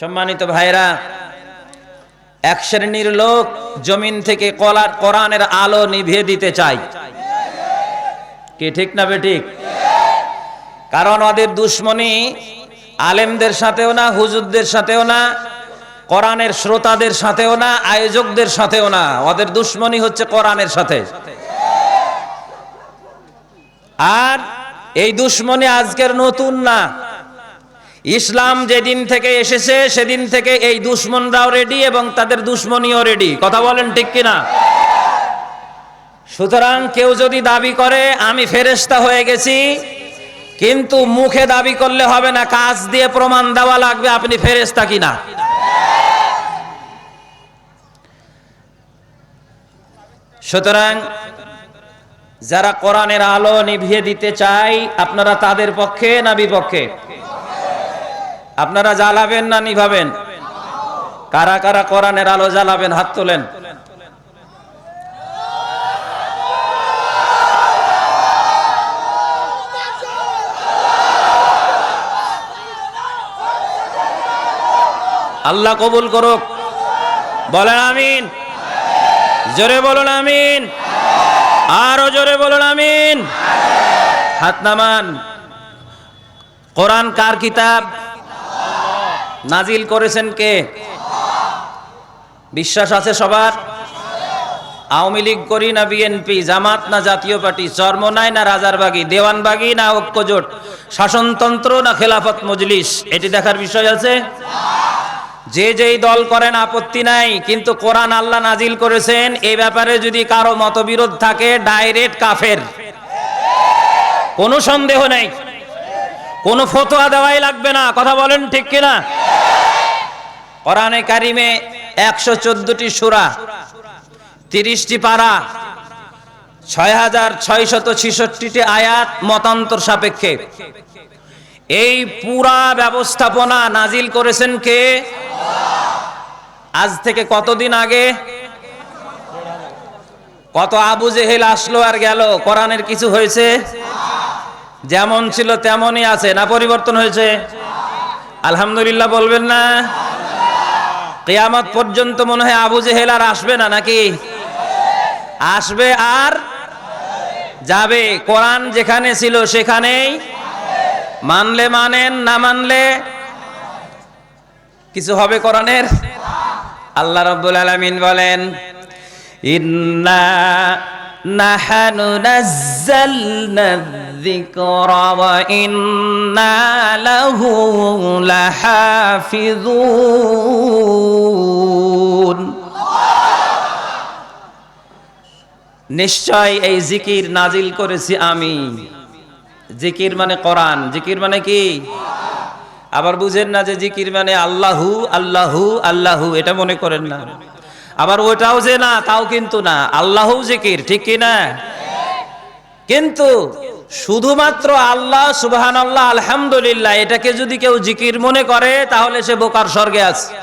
সম্মানিত ভাইরা, এক শ্রেণির লোক জমিন থেকে কলার কোরআনের আলো নিভিয়ে দিতে চায়। কি ঠিক না বেঠিক? কারণ ওদের দুশ্মনী আলেমদের সাথেও না, হুজুরদের সাথেও না, কোরআনের শ্রোতাদের সাথেও না, আয়োজকদের সাথেও না। ওদের দুশ্মনী হচ্ছে কোরআনের সাথে। আর এই দুশ্মনী আজকের নতুন না। ইসলাম যেদিন থেকে এসেছে, সেদিন থেকে এই দুশ্মনরাও রেডি এবং তাদের দুশ্মনীও রেডি কথা বলেন ঠিক কিনা? সুতরাং কেউ যদি দাবি করে, আমি ফেরেস্তা হয়ে গেছি, কিন্তু মুখে দাবি করলে হবে না, কাজ দিয়ে প্রমাণ দেওয়া লাগবে আপনি ফেরেস্তা কিনা। সুতরাং যারা কোরআনের আলো নিভিয়ে দিতে চাই আপনারা তাদের পক্ষে না বিপক্ষে? আপনারা জ্বালাবেন না নিভাবেন? কারা কারা কোরআনের আলো জ্বালাবেন? হাত তোলেন। আল্লাহ কবুল করুক। বলেন আমিন। জোরে বলুন আমিন। আরও জোরে বলুন আমিন। হাত নামান। কোরআন কার কিতাব? নাজিল করেছেন কে? বিশ্বাস আছে সবার? আওয়ামী লীগ করি না বিএনপি, জামাত না জাতীয় পার্টি, চর্ম নাই না রাজারবাগি দেওয়ানবাগি না ঐক্যজোট, শাসনতন্ত্র না খেলাফত মজলিস, এটি দেখার বিষয় আছে? যে যেই দল করেন আপত্তি নাই, কিন্তু কোরআন আল্লাহ নাজিল করেছেন এই ব্যাপারে যদি কারও মতবিরোধ থাকে, ডাইরেক্ট কাফের। কোনো সন্দেহ নেই। কোনো ফতোয়া দেওয়াই লাগবে না। কথা বলেন ঠিক কিনা? কোরআনে কারিমে একশো চোদ্দটি সুরা, তিরিশটি পারা, ছয় হাজার ছয়শত ছিষট্টিটি আয়াত মতান্তর সাপেক্ষে। এই পুরা ব্যবস্থাপনা নাজিল করেছেন কে? আজ থেকে কতদিন আগে? কত আবু জেহেল আসলো আর গেল, কোরআনের কিছু হয়েছে? যেমন ছিল তেমনই আছে। না পরিবর্তন হয়েছে? আলহামদুলিল্লাহ বলবেন না? কেয়ামত পর্যন্ত মনে হয় আবু জেহেল আর আসবে না নাকি? আসবে আর যাবে। কোরআন যেখানে ছিল সেখানেই। মানলে মানেন, না মানলে কিছু হবে কোরআনের? আল্লাহ রাব্বুল আলামিন বলেন, ইন্না নাহানু নাযালনা ওয়া ইন্না লাহু লাহাফিজুন নিশ্চয় এই জিকির নাজিল করেছি আমি। জিকির মানে কোরআন, জিকির মানে কি? আবার বুঝেন না যে জিকির মানে আল্লাহু আল্লাহু আল্লাহু, এটা মনে করেন না। আবার ওটাও যে না, তাও কিন্তু না। আল্লাহু জিকির, ঠিক কি না? কিন্তু শুধুমাত্র আল্লাহ সুবহান আল্লাহ আলহামদুলিল্লাহ, এটাকে যদি কেউ জিকির মনে করে, তাহলে সে বোকার স্বর্গে আছে।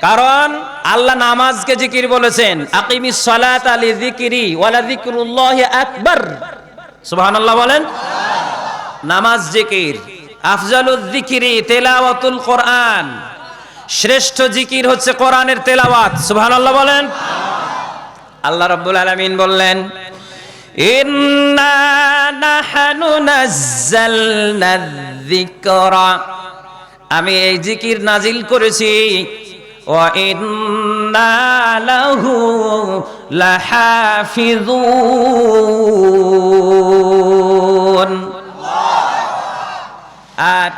কারণ আল্লাহ নামাজকে জিকির বলেছেন আকিমি সালাত আলি যিকরি ওয়ালা যিকরুল্লাহ আকবার। সুবহানাল্লাহ বলেন, নামাজ জিকির। আফজালুল যিকরি, তেলাওয়াতুল কোরআন। শ্রেষ্ঠ জিকির হচ্ছে কোরআনের তেলাওয়াত। সুবহানাল্লাহ বলেন, আল্লাহ রাব্বুল আলামিন বললেন আমি এই জিকির নাজিল করেছি। ওয়া ইন্না আর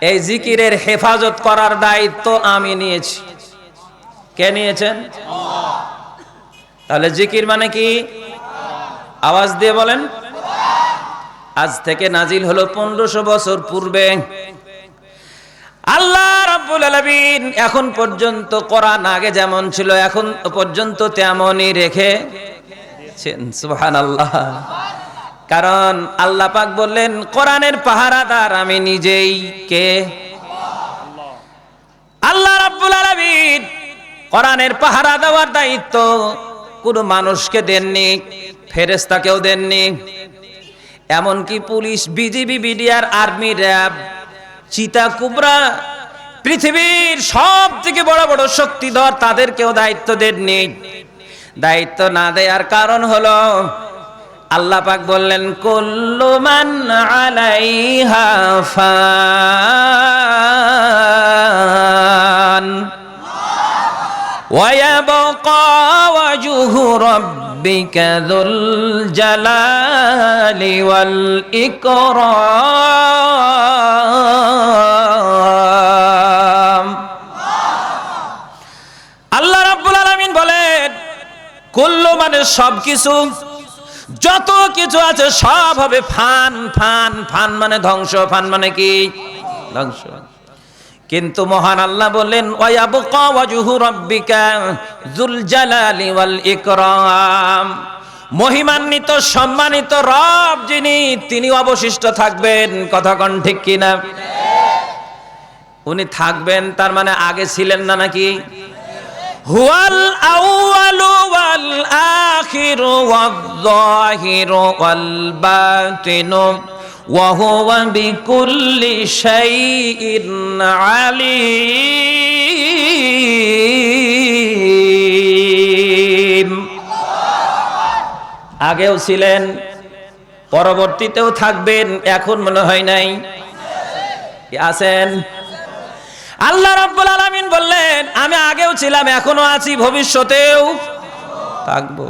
এই জিকিরের হেফাজত করার দায়িত্ব আমি নিয়েছি। কে নিয়েছেন? তাহলে জিকির মানে কি? আওয়াজ দিয়ে বলেন, আজ থেকে নাজিল হলো পনেরোশো বছর পূর্বে। আল্লাহ রাব্বুল আলামিন এখন পর্যন্ত কোরআন আগে যেমন ছিল, এখন পর্যন্ত তেমনই রেখেছেন সুবহানাল্লাহ। কারণ আল্লাহ পাক বললেন, কোরআনের পাহারাদার আমি নিজেই কে? আল্লাহ রাব্বুল আলামিন কোরআনের পাহারা দেওয়ার দায়িত্ব কোনো মানুষকে দেননি। ফেরেস্তাকেও দেননি। এমনকি police, BGB, BDR, army, RAB, চিতা, কুবরা, পৃথিবীর সব থেকে বড় বড় শক্তিধর তাদেরকেও দায়িত্ব দেননি। দায়িত্ব না দেওয়ার কারণ হলো, আল্লাহ পাক বললেন, কুল্লু মান আলাইহা ফান। ويبقى وجه ربك ذو الجلال والإكرام আল্লাহ রাব্বুল আলামিন বলেন কুল্লু মানে সব কিছু যত কিছু আছে সব হবে ফান ফান ফান মানে ধ্বংস ফান মানে কি ধ্বংস কিন্তু মহান আল্লাহ ইকরাম। মহিমান্বিত, সম্মানিত রব যিনি, তিনি অবশিষ্ট থাকবেন। কথা কোন ঠিক কিনা? উনি থাকবেন, তার মানে আগে ছিলেন না নাকি? হুয়াল আউয়ালু ওয়াল আখিরু ওয়াল وهو بكل شيء عليم আগেও ছিলেন পরবর্তীতেও থাকবেন এখন মনে হয় নাই আছেন আল্লাহ রাব্বুল আলামিন বললেন আমি আগেও ছিলাম এখনো আছি ভবিষ্যতেও থাকবো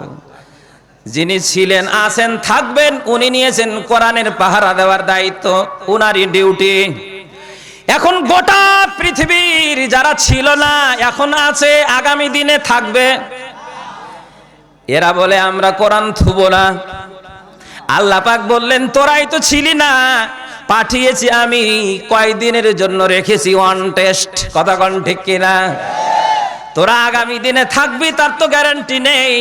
যিনি ছিলেন, আছেন, থাকবেন, উনি নিয়েছেন কোরআনের পাহারা দেওয়ার দায়িত্ব, উনারই ডিউটি। এখন গোটা পৃথিবীর যারা ছিল না, এখন আছে, আগামী দিনে থাকবে। এরা বলে, আমরা কোরআন থুব না। আল্লাহ পাক বললেন, তোরাই তো ছিলি না, পাঠিয়েছি আমি, কয়দিনের জন্য রেখেছি ওয়ান টেস্ট কথা কন ঠিক কিনা? তোরা আগামী দিনে থাকবি, তার তো গ্যারান্টি নেই।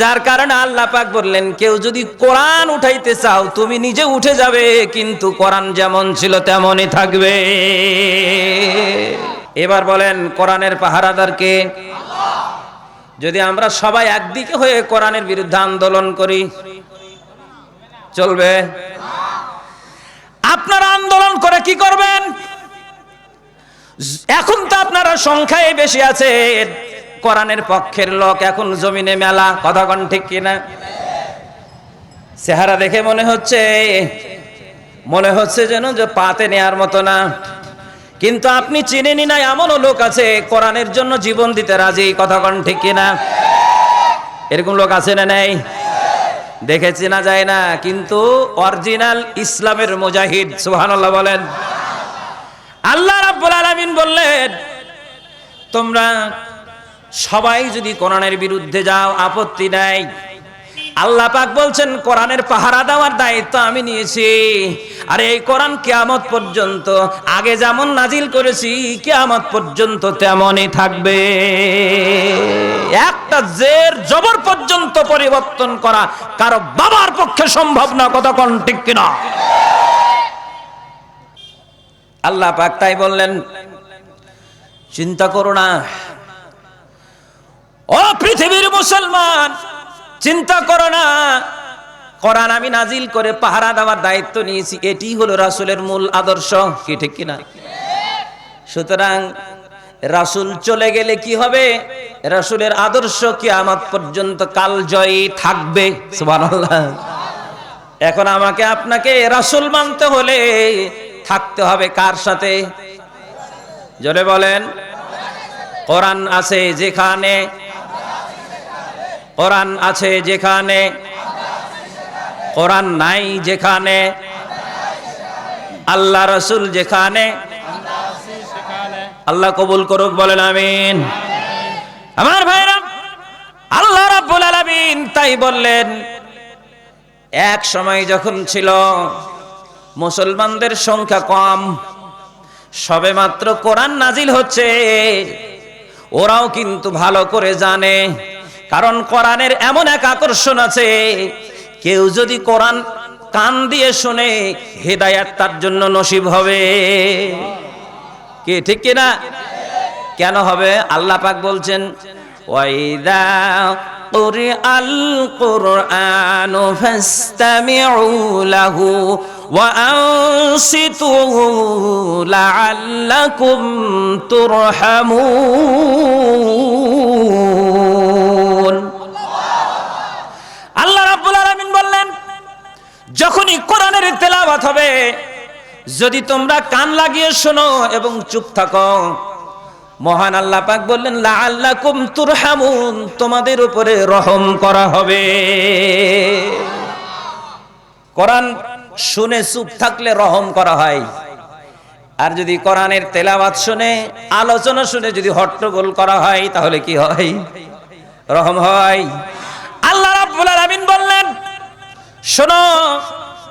যার কারণে আল্লাহ পাক বললেন, কেউ যদি কোরআন উঠাইতে চাও, তুমি নিজে উঠে যাবে, কিন্তু কোরআন যেমন ছিল তেমনই থাকবে। এবার বলেন, কোরআনের পাহারাদারকে যদি আমরা সবাই একদিকে হয়ে কোরআনের বিরুদ্ধে আন্দোলন করি, চলবে? আপনারা আন্দোলন করে কি করবেন? এখন তো আপনারা সংখ্যায় বেশি আছে। কোরআনের পক্ষের লোক এখন জমিনে মেলা, কথা কন ঠিক কিনা? চেহারা দেখে মনে হচ্ছে মনে হচ্ছে যেন যে পাতে নেয়ার মতো না। কিন্তু আপনি চিনেনি না, এমনও লোক আছে, কোরআনের জন্য জীবন দিতে রাজি, কথা কন ঠিক কিনা? এরকম লোক আছে না নেই? দেখে চেনা যায় না, কিন্তু অরিজিনাল ইসলামের মুজাহিদ, সুবহানাল্লাহ বলেন। আলামিন বললেন, তোমরা সবাই যদি কোরআনের বিরুদ্ধে যাও, আপত্তি নাই। আল্লাহ পাক বলছেন, কোরআনের পাহারা দেওয়ার দায়িত্ব আমি নিয়েছি। আর এই কোরআন কিয়ামত পর্যন্ত, আগে যেমন নাজিল করেছি, কিয়ামত পর্যন্ত তেমনই থাকবে। একটা জের জবর পর্যন্ত পরিবর্তন করা কারও বাবার পক্ষে সম্ভব না কোন ঠিক কিনা? আল্লাহ পাক তাই বললেন চিন্তা করো না। ও পৃথিবীর মুসলমান, চিন্তা করো না। কোরআন আমি নাজিল করে পাহারা দেওয়ার দায়িত্ব নিয়েছি, এটি হলো রাসুলের মূল আদর্শ, কি ঠিক কিনা? সুতরাং রাসুল চলে গেলে কি হবে? রাসূলের আদর্শ কি আমার পর্যন্ত কাল জয়ী থাকবে এখন আমাকে আপনাকে রাসূল মানতে হলে থাকতে হবে কার সাথে? জোরে বলেন, কোরআন আছে যেখানে, কোরআন আছে যেখানে, কোরআন নাই যেখানে, আল্লাহ রসুল যেখানে, আল্লাহ কবুল করুক বলেন আমিন। আমার ভাইরা, আল্লাহ রাব্বুল আলামিন তাই বললেন, এক সময় যখন ছিল, মুসলমানদের সংখ্যা কম সবে মাত্র কোরআন নাজিল হচ্ছে ওরাও কিন্তু ভালো করে জানে কারণ কোরআনের এমন এক আকর্ষণ আছে কেউ যদি কোরআন কান দিয়ে শুনে হেদায়াত তার জন্য নসিব হবে কি ঠিক কিনা কেন হবে আল্লাহ পাক বলছেন ওয়াইদা قرئ القرآن فاستمعوا له وأنصتوا لعلكم ترحمون আল্লাহ রাব্বুল আলামিন বললেন যখনই কোরআনের তেলাওয়াত হবে যদি তোমরা কান লাগিয়ে শোনো এবং চুপ থাকো মহান আল্লাহ পাক বললেন লাআল্লাকুম তুরহামুন তোমাদের উপরে রহম করা হবে কোরআন শুনে চুপ থাকলে রহম করা হয় আর যদি কোরআনের তেলাওয়াত শুনে আলোচনা শুনে যদি হট্টগোল করা হয় তাহলে কি হয় রহম হয় আল্লাহ রাব্বুল আলামিন বললেন শোনো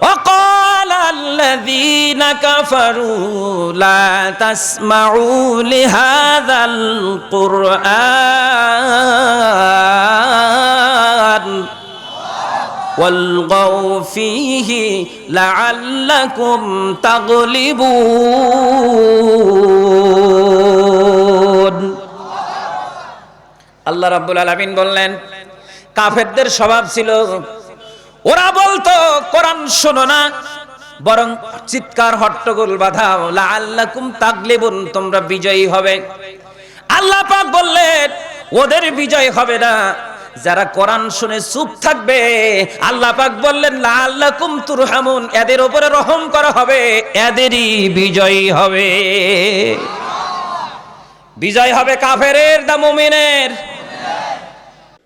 وقال الذين كفروا لا تسمعوا لهذا القرآن والغوا فيه لعلكم تغلبون আল্লাহ রাব্বুল আলামিন বললেন কাফেরদের স্বভাব ছিল ওরা বলতো কোরআন শোনো না বরং চিৎকার হট্টগোল বাধাও লাআল্লাকুম তাগলিবুন তোমরা বিজয়ী হবে আল্লাহ পাক বললেন ওদের বিজয় হবে না যারা কোরআন শুনে চুপ থাকবে, আল্লাহ পাক বললেন কুমতুর তুরহামুন। এদের উপরে রহম করা হবে, এদেরই বিজয়ী হবে। বিজয় হবে কাফেরের দা মুমিনের?